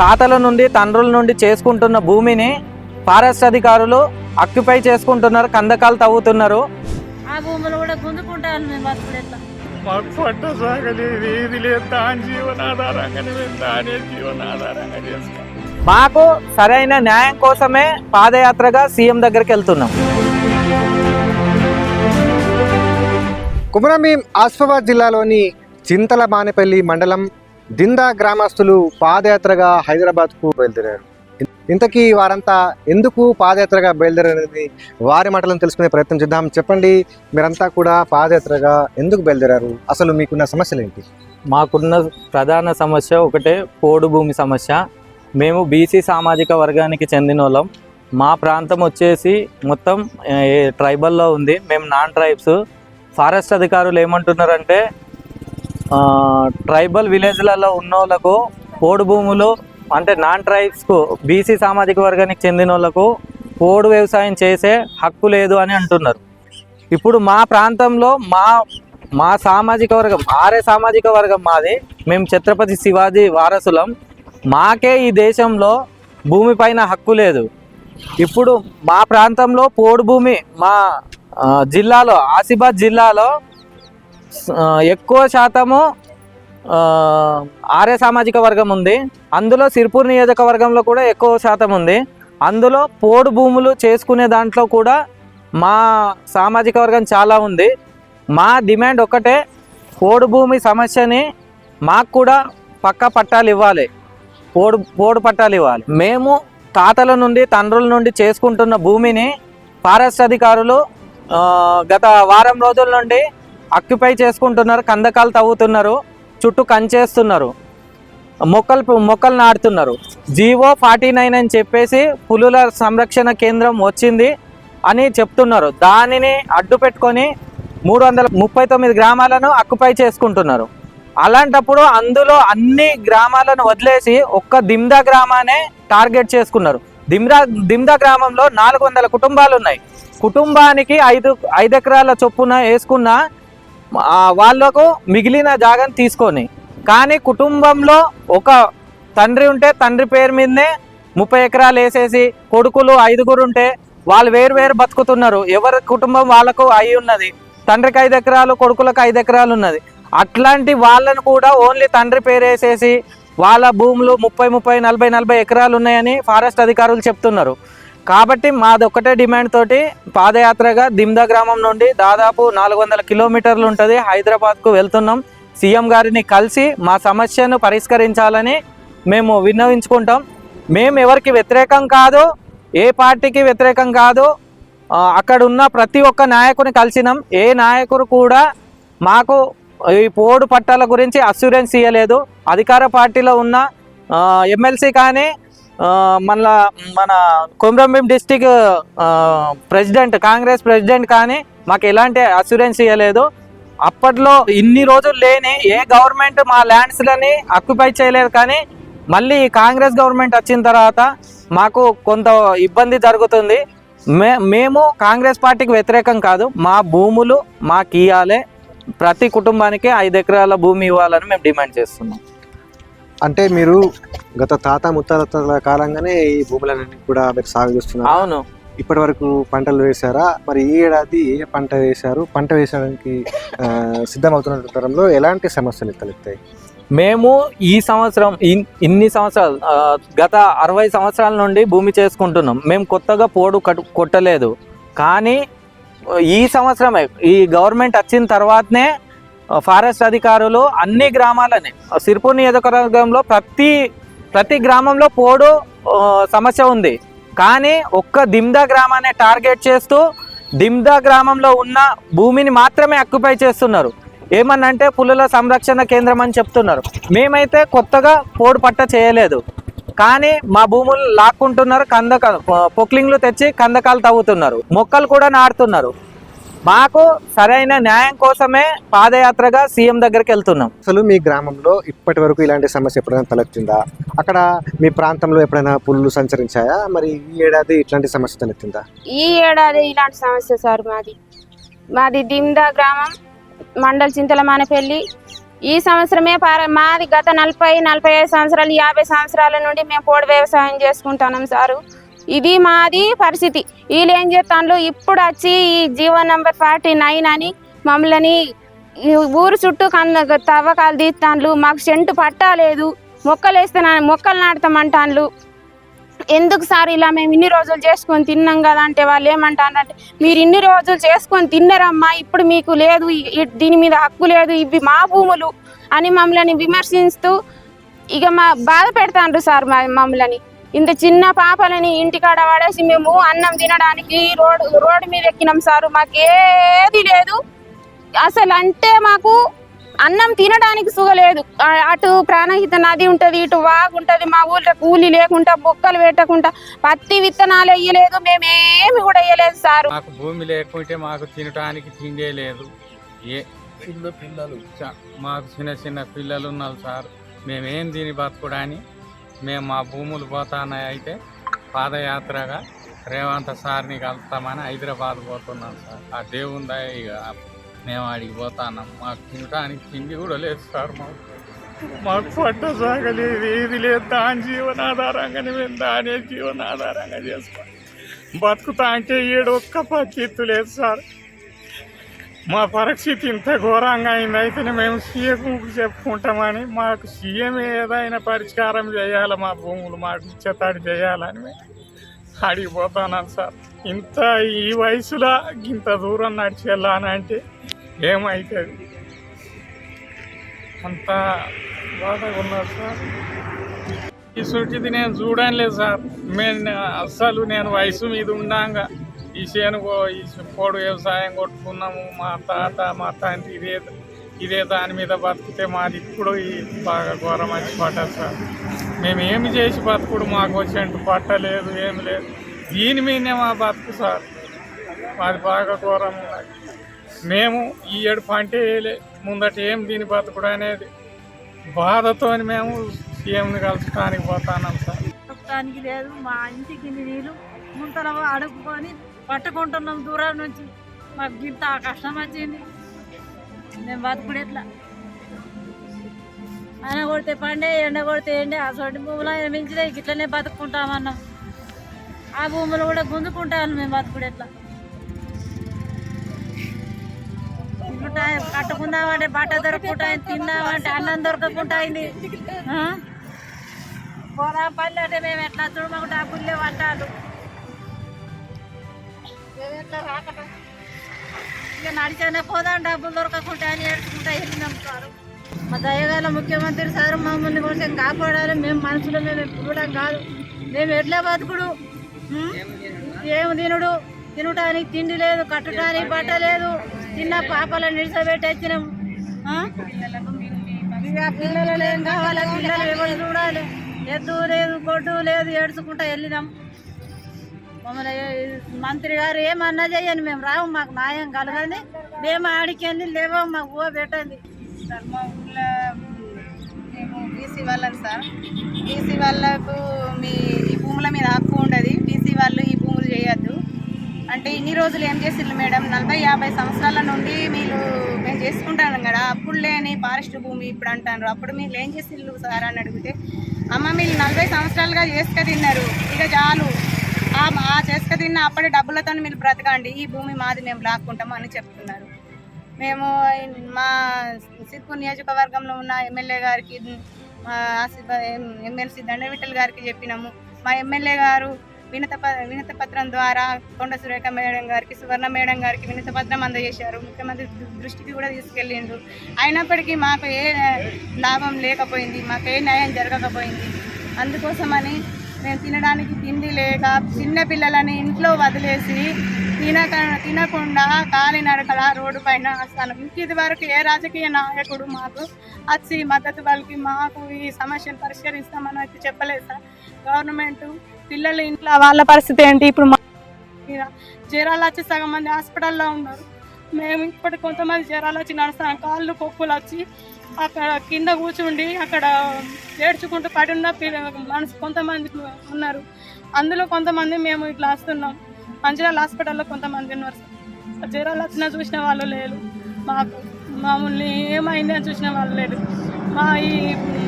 తాతల నుండి తండ్రుల నుండి చేసుకుంటున్న భూమిని ఫారెస్ట్ అధికారులు అక్యుపై చేసుకుంటున్నారు కందకాలు తవ్వుతున్నారు. ఆ భూములు కూడా గుంజుకుంటాను మేము బతుకులు ఎట్లా మాకు పట్ట సాగలేదు ఏది లేదు. దాని జీవనాధారంగానే మేము దానే జీవనాధారంగా చేస్తాం మాకు సరైన న్యాయం కోసమే పాదయాత్రగా సీఎం దగ్గరికి వెళ్తున్నాం. కుమరమీం ఆసిఫాబాద్ జిల్లాలోని చింతల మానేపల్లి మండలం దిందా గ్రామస్తులు పాదయాత్రగా హైదరాబాద్కు బయలుదేరారు. ఇంతకీ వారంతా ఎందుకు పాదయాత్రగా బయలుదేరారనేది వారి మాటలను తెలుసుకునే ప్రయత్నం చేద్దాం. చెప్పండి మీరంతా కూడా పాదయాత్రగా ఎందుకు బయలుదేరారు? అసలు మీకున్న సమస్యలు ఏంటి మాకున్న ప్రధాన సమస్య ఒకటే పోడు భూమి సమస్య. మేము బీసీ సామాజిక వర్గానికి చెందిన వాళ్ళం మా ప్రాంతం వచ్చేసి మొత్తం ట్రైబల్లో ఉంది. మేము నాన్ ట్రైబ్స్ ఫారెస్ట్ అధికారులు ఏమంటున్నారంటే ట్రైబల్ విలేజ్లలో ఉన్న వాళ్ళకు పోడు భూములు అంటే నాన్ ట్రైబ్స్కు బీసీ సామాజిక వర్గానికి చెందిన వాళ్ళకు పోడు వ్యవసాయం చేసే హక్కు లేదు అని అంటున్నారు. ఇప్పుడు మా ప్రాంతంలో మా మా సామాజిక వర్గం ఆరే సామాజిక వర్గం మాది మేము ఛత్రపతి శివాజీ వారసులం మాకే ఈ దేశంలో భూమి పైన హక్కు లేదు. ఇప్పుడు మా ప్రాంతంలో పోడు భూమి మా జిల్లాలో ఆసిఫాబాద్ జిల్లాలో ఎక్కువ శాతము ఆర్య సామాజిక వర్గం ఉంది. అందులో సిర్పూర్ నియోజకవర్గంలో కూడా ఎక్కువ శాతం ఉంది. అందులో పోడు భూములు చేసుకునే దాంట్లో కూడా మా సామాజిక వర్గం చాలా ఉంది. మా డిమాండ్ ఒకటే పోడు భూమి సమస్యని మాకు కూడా పక్క పట్టాలు ఇవ్వాలి. పోడు పోడు పట్టాలు ఇవ్వాలి. మేము తాతల నుండి తండ్రుల నుండి చేసుకుంటున్న భూమిని ఫారెస్ట్ అధికారులు గత వారం రోజుల నుండి అక్యుపై చేసుకుంటున్నారు కందకాలు తవ్వుతున్నారు చుట్టూ కంచేస్తున్నారు మొక్కలు మొక్కలు నాటుతున్నారు. జీవో ఫార్టీ నైన్ అని చెప్పేసి పులుల సంరక్షణ కేంద్రం వచ్చింది అని చెప్తున్నారు. దానిని అడ్డు పెట్టుకొని మూడు వందల ముప్పై తొమ్మిది గ్రామాలను అక్కుపై చేసుకుంటున్నారు. అలాంటప్పుడు అందులో అన్ని గ్రామాలను వదిలేసి ఒక్క దిమ్దా గ్రామానే టార్గెట్ చేసుకున్నారు. దిమ్దా దిమ్దా గ్రామంలో నాలుగు వందల కుటుంబాలు ఉన్నాయి. కుటుంబానికి ఐదు ఐదు ఎకరాల చొప్పున వేసుకున్న వాళ్ళకు మిగిలిన జాగాను తీసుకొని కానీ కుటుంబంలో ఒక తండ్రి ఉంటే తండ్రి పేరు మీదనే ముప్పై ఎకరాలు వేసేసి కొడుకులు ఐదుగురు ఉంటే వాళ్ళు వేరు వేరు బతుకుతున్నారు. ఎవరి కుటుంబం వాళ్ళకు అయి ఉన్నది? తండ్రికి ఐదు ఎకరాలు కొడుకులకు ఐదు ఎకరాలు ఉన్నది. అట్లాంటి వాళ్ళను కూడా ఓన్లీ తండ్రి పేరు వేసేసి వాళ్ళ భూములు ముప్పై ముప్పై నలభై నలభై ఎకరాలు ఉన్నాయని ఫారెస్ట్ అధికారులు చెప్తున్నారు. కాబట్టి మాది ఒకటే డిమాండ్ తోటి పాదయాత్రగా దిమ్దా గ్రామం నుండి దాదాపు నాలుగు వందల కిలోమీటర్లు ఉంటుంది. హైదరాబాద్కు వెళ్తున్నాం. సీఎం గారిని కలిసి మా సమస్యను పరిష్కరించాలని మేము విన్నవించుకుంటాం. మేము ఎవరికి వ్యతిరేకం కాదు ఏ పార్టీకి వ్యతిరేకం కాదు అక్కడున్న అక్కడ ఉన్న ప్రతి ఒక్క నాయకుని కలిసినాం. ఏ నాయకుడు కూడా మాకు ఈ పోడు పట్టాల గురించి అస్యూరెన్స్ ఇవ్వలేదు అధికార పార్టీలో ఉన్న ఎమ్మెల్సీ కానీ మళ్ళా మన Komaram Bheem district president Congress president కానీ మాకు ఎలాంటి అస్యూరెన్స్ ఇవ్వలేదు అప్పట్లో ఇన్ని రోజులు లేని ఏ గవర్నమెంట్ మా ల్యాండ్స్లని అక్యుపై చేయలేదు కానీ మళ్ళీ కాంగ్రెస్ గవర్నమెంట్ వచ్చిన తర్వాత మాకు కొంత ఇబ్బంది జరుగుతుంది. మే మేము కాంగ్రెస్ పార్టీకి వ్యతిరేకం కాదు. మా భూములు మాకు ఇవ్వాలి ప్రతి కుటుంబానికి ఐదు ఎకరాల భూమి ఇవ్వాలని మేము డిమాండ్ చేస్తున్నాం. అంటే మీరు గత తాత ముత్తాతల కాలంగానే ఈ భూములన్నీ కూడా మీరు సాగు చేస్తున్నారు. అవును. ఇప్పటి వరకు పంటలు వేశారా? మరి ఈ ఏడాది ఏ పంట వేశారు? పంట వేసడానికి సిద్ధమవుతున్న తరంలో ఎలాంటి సమస్యలు తలెత్తాయి? మేము ఈ సంవత్సరం ఇన్- ఇన్ని సంవత్సరాలు గత అరవై సంవత్సరాల నుండి భూమి చేసుకుంటున్నాం. మేము కొత్తగా పోడు కట్టు కొట్టలేదు. కానీ ఈ సంవత్సరమే ఈ గవర్నమెంట్ వచ్చిన తర్వాతనే ఫారెస్ట్ అధికారులు అన్ని గ్రామాలని. సిర్పూర్ నియోజకవర్గంలో ప్రతి ప్రతి గ్రామంలో పోడు సమస్య ఉంది. కానీ ఒక్క దిమ్దా గ్రామాన్ని టార్గెట్ చేస్తూ దిమ్దా గ్రామంలో ఉన్న భూమిని మాత్రమే అక్యుపై చేస్తున్నారు. ఏమన్నంటే పులుల సంరక్షణ కేంద్రం అని చెప్తున్నారు. మేమైతే కొత్తగా పోడు పట్ట చేయలేదు. కానీ మా భూములు లాక్కుంటున్నారు కందక పొక్లింగ్లు తెచ్చి కందకాలు తవ్వుతున్నారు. మొక్కలు కూడా నాటుతున్నారు. మాకు సరైన న్యాయం కోసమే పాదయాత్రగా సీఎం దగ్గరికి వెళ్తున్నాం. అసలు మీ గ్రామంలో ఇప్పటి వరకు ఇలాంటి సమస్య ఎప్పుడైనా తలెత్తిందా? అక్కడ మీ ప్రాంతంలో ఎప్పుడైనా పుల్లు సంచరించాయా? మరి ఈ ఏడాది ఇట్లాంటి సమస్య తలెత్తిందా? ఈ ఏడాది ఇలాంటి సమస్య సార్ మాది. మాది దిమ్దా గ్రామం మండల్ చింతల మానపల్లి. ఈ సంవత్సరమే పార- మాది గత నలభై నలభై ఐదు సంవత్సరాలు యాభై సంవత్సరాల నుండి మేము పోడు వ్యవసాయం చేసుకుంటున్నాం సారు. ఇది మాది పరిస్థితి. వీళ్ళు ఏం చేస్తాను ఇప్పుడు వచ్చి ఈ జీవో నంబర్ ఫార్టీ నైన్ అని మమ్మల్ని ఊరు చుట్టూ కన్న తవ్వకాలు తీస్తాను మాకు సెంటు పట్టాలేదు మొక్కలు వేస్తాను మొక్కలు నాటుతామంటాను ఎందుకు సార్ ఇలా మేము ఇన్ని రోజులు చేసుకొని తిన్నాం కదా అంటే వాళ్ళు ఏమంటారంటే మీరు ఇన్ని రోజులు చేసుకొని తిన్నారమ్మా. ఇప్పుడు మీకు లేదు. దీని మీద హక్కు లేదు. ఇవి మా భూములు అని మమ్మల్ని విమర్శిస్తూ ఇక మా బాధ పెడతాండ్రు సార్ మమ్మల్ని. ఇంత చిన్న పాపలని ఇంటికాడ పడేసి మేము అన్నం తినడానికి రోడ్ రోడ్డు మీద ఎక్కినాం సార్. మాకు ఏది లేదు. అసలు అంటే మాకు అన్నం తినడానికి సుగలేదు అటు ప్రాణహిత నది ఉంటది ఇటు వాగు ఉంటది మా ఊళ్ళో కూలి లేకుండా బొక్కలు పెట్టకుండా పత్తి విత్తనాలు వేయలేదు మేమేమి కూడా వేయలేదు సార్. మాకు భూమి లేకుంటే మాకు తినడానికి తిండే లేదు. ఏ పిల్లలు. మాకు చిన్న చిన్న పిల్లలు ఉన్నారు సార్. మేమేం తిని బతుకుడని మేము మా భూములు పోతానే అయితే పాదయాత్రగా రేవంత్ సార్ని కలుస్తామని హైదరాబాద్ పోతున్నాం సార్. ఆ దేవుని దయ ఇక మేము ఆడికి పోతాన్నాం. మాకు తినడానికి తిండి కూడా లేదు సార్ మాకు. మాకు పట్ట సాగలేదు ఏది లేదు. దాని జీవనాధారంగానే మేము దానే జీవనాధారంగా చేసుకోండి బతుకుతా అంటే ఏడు ఒక్క పచ్చిత్తు లేదు సార్. మా పరిస్థితి ఇంత ఘోరంగా అయింది అయితేనే మేము సీఎం చెప్పుకుంటామని మాకు సీఎం ఏదైనా పరిష్కారం చేయాలి మా భూములు మాకు ఇచ్చేతాడు చేయాలని మేము అడిగిపోతున్నాను సార్. ఇంత ఈ వయసులో ఇంత దూరం నడిచెళ్ళానంటే ఏమవుతుంది అంత బాధగా ఉన్నారు సార్. ఈ సుటిది నేను చూడలేదు సార్. నేను అస్సలు నేను వయసు మీద ఉండంగా ఈ చేను ఈ పోడు వ్యవసాయం కొట్టుకున్నాము. మా తాత మా తండ్రి ఇదే ఇదే దాని మీద బతికితే మాది ఇప్పుడు ఈ బాగా ఘోరం వచ్చి పడ్డది సార్. మేము ఏమి చేసి బతుకుడు మాకు వచ్చేంటు పట్టలేదు ఏమి లేదు. దీని మీదనే మా బతుకు సార్. మాది బాగా ఘోరం మేము ఈ ఏడు పంట వేయలే ముందట ఏం దీని బతుకుడు అనేది బాధతోని మేము సీఎంని కలుసుకోవడానికి పోతాన్నాం సార్. లేదు మా ఇంటికి నీళ్ళు ముంతల అడుగుకొని పట్టుకుంటున్నాం దూరం నుంచి. మాకు ఇంత కష్టం వచ్చింది. మేము బతుకుడు ఎట్లా? ఆయన కొడితే పండే ఎండ కొడితే ఎండే అటువంటి భూములు ఆయన మించితే ఇట్లనే బతుకుంటామన్నాం ఆ భూములు కూడా గుంజుకుంటాను మేము బతుకుడు ఎట్లా? తింటుంటా కట్టుకుందామంటే బట్ట దొరకకుండా తిందామంటే అన్నం దొరకకుండా అయింది. ఆ? పోదాం పల్లె అంటే మేము ఎట్లా చూడు డబ్బులు లేవు అంటారు ఎట్లా రాకట ఇక నడిచేనే పోదాం డబ్బులు దొరకకుండా అని ఏడుచుకుంటా వెళ్ళినాం సార్ మా దయగల ముఖ్యమంత్రి సార్ మమ్మల్ని కొంచెం కాపాడాలి మేము మనుషులు మేము ఇవ్వడం కాదు. మేము ఎట్లా బతుకుడు? ఏం తినుడు? తినడానికి తిండి లేదు కట్టడానికి బట్ట లేదు. తిన్న పాపలను నిడిసబెట్టి వచ్చినాం. పిల్లలు ఏం కావాలి? పిల్లలు ఎవరు చూడాలి? ఎద్దు లేదు గొడ్డు లేదు ఏడ్చుకుంటా వెళ్ళినాం. మమ్మల్ని మంత్రి గారు ఏమన్నా చేయండి మేము రాము మాకు న్యాయం కలగండి. మేము ఆడికి లేవో మాకు ఊహ పెట్టండి. సార్ మా ఊళ్ళో మేము బీసీ వాళ్ళం సార్. బీసీ వాళ్ళకు మీ ఈ భూముల మీద హక్కు ఉండదు. బీసీ వాళ్ళు ఈ భూములు చేయొద్దు. అంటే ఇన్ని రోజులు ఏం చేసిండ్రు మేడం? నలభై యాభై సంవత్సరాల నుండి మీరు మేము చేసుకుంటాను కదా. అప్పుడు లేని ఫారెస్ట్ భూమి ఇప్పుడు అంటారు అప్పుడు మీరు ఏం చేసిండ్రు సార్ అని అడిగితే అమ్మ మీరు నలభై సంవత్సరాలుగా చేసుక తిన్నారు. ఇక చాలు. ఆ ఆ చేసుక తిన్న అప్పటి డబ్బులతో మీరు బ్రతకండి. ఈ భూమి మాది మేము లాక్కుంటాము అని చెప్తున్నారు. మేము మా సిర్పూర్ నియోజకవర్గంలో ఉన్న ఎమ్మెల్యే గారికి మా ఎమ్మెల్సీ దండవిట్టల్ గారికి చెప్పినాము. మా ఎమ్మెల్యే గారు వినత ప- వినత పత్రం ద్వారా కొండ సురేఖ మేడం గారికి సువర్ణ మేడం గారికి వినత పత్రం అందజేశారు. ముఖ్యమంత్రి దృష్టికి కూడా తీసుకెళ్ళిండ్రు అయినప్పటికీ మాకు ఏ లాభం లేకపోయింది మాకు ఏ న్యాయం జరగకపోయింది. అందుకోసమని మేము తినడానికి తిండి లేక చిన్న పిల్లలని ఇంట్లో వదిలేసి తినక తినకుండా కాలినడకల రోడ్డు పైన వస్తాను. ఇది వరకు ఏ రాజకీయ నాయకుడు మాకు వచ్చి మద్దతు పలికి మాకు ఈ సమస్యను పరిష్కరిస్తామని అయితే చెప్పలేదు సార్. గవర్నమెంట్ పిల్లలు ఇంట్లో వాళ్ళ పరిస్థితి ఏంటి? ఇప్పుడు మా జ్వరాలు వచ్చి సగం మంది హాస్పిటల్లో ఉన్నారు. మేము ఇప్పటి కొంతమంది జ్వరాలు వచ్చి నడుస్తాం కాళ్ళు పొక్కులు వచ్చి అక్కడ కింద కూర్చుండి అక్కడ ఏడ్చుకుంటూ పడి ఉన్న పిల్ల- మనసు కొంతమంది ఉన్నారు. అందులో కొంతమంది మేము ఇట్లా వస్తున్నాం. మంచిర్యాల హాస్పిటల్లో కొంతమంది ఉన్నారు. జ్వరాలు వచ్చినా చూసిన వాళ్ళు లేరు. మాకు మమ్మల్ని అని చూసిన వాళ్ళు లేదు మా ఈ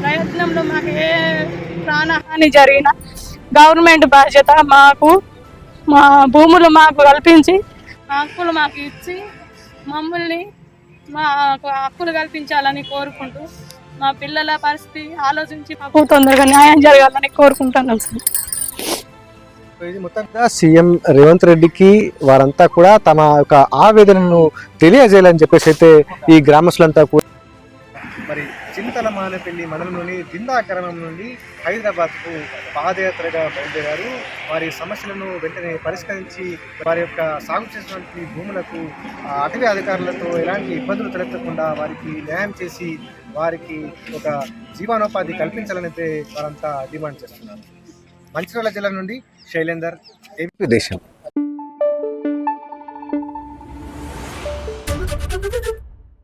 ప్రయత్నంలో మాకు ఏ ప్రాణహాని జరిగిన గవర్నమెంట్ బాధ్యత మాకు మా భూములు మాకు కల్పించి మా హక్కులు మాకు ఇచ్చి మమ్మల్ని మాకు హక్కులు కల్పించాలని కోరుకుంటూ మా పిల్లల పరిస్థితి ఆలోచించి మాకు తొందరగా న్యాయం జరగాలని కోరుకుంటున్నాం సార్. ఇది మొత్తంగా సీఎం రేవంత్ రెడ్డికి వారంతా కూడా తమ యొక్క ఆవేదనను తెలియజేయాలని చెప్పేసి అయితే ఈ గ్రామస్తులంతా కూడా మరి చింతల మానపల్లి మండలంలోని దిందా నుండి హైదరాబాద్కు పాదయాత్రగా బయలుదేరారు. వారి సమస్యలను వెంటనే పరిష్కరించి వారి యొక్క సాగు చేసినటువంటి భూములకు ఆ, అటవీ అధికారులతో ఎలాంటి ఇబ్బందులు తలెత్తకుండా వారికి న్యాయం చేసి వారికి ఒక జీవనోపాధి కల్పించాలనైతే వారంతా డిమాండ్ చేస్తున్నారు. మంచిర్యాల జిల్లా నుండి శైలేందర్ ఏపీ దేశం.